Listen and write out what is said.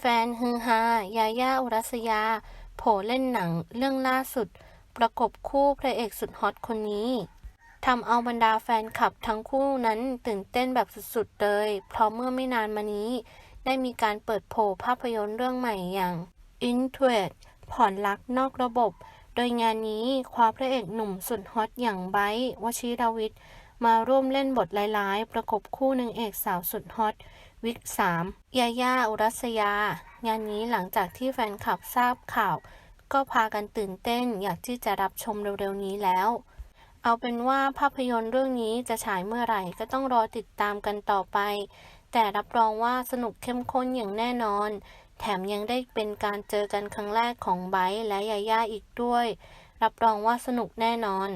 แฟนๆฮือฮายาย่าอุรัสยา โผเล่นหนังเรื่องล่าสุด ประกบคู่พระเอกสุดฮอตคนนี้ทำเอาบรรดาแฟนคลับทั้งคู่นั้นตื่นเต้นแบบสุดๆเลย เพราะเมื่อไม่นานมานี้ ได้มีการเปิดโผภาพยนตร์เรื่องใหม่อย่าง Intuit ผ่อนรักนอกระบบ โดยงานนี้คว้าพระเอกหนุ่มสุดฮอตอย่างไบร์ทวชิรวิทย์ มาร่วมเล่นบทร้ายๆ ประกบคู่นางเอกสาวสุดฮอต วิกสามยาย่าอุรัสยา งานนี้หลังจากที่แฟนคลับทราบข่าว ก็พากันตื่นเต้นอยากที่จะรับชมเร็วๆนี้แล้ว เอาเป็นว่าภาพยนตร์เรื่องนี้จะฉายเมื่อไหร่ก็ต้องรอติดตามกันต่อไป แต่รับรองว่าสนุกเข้มข้นอย่างแน่นอน แถมยังได้เป็นการเจอกันครั้งแรกของไบร์และยาย่าอีกด้วย รับรองว่าสนุกแน่นอน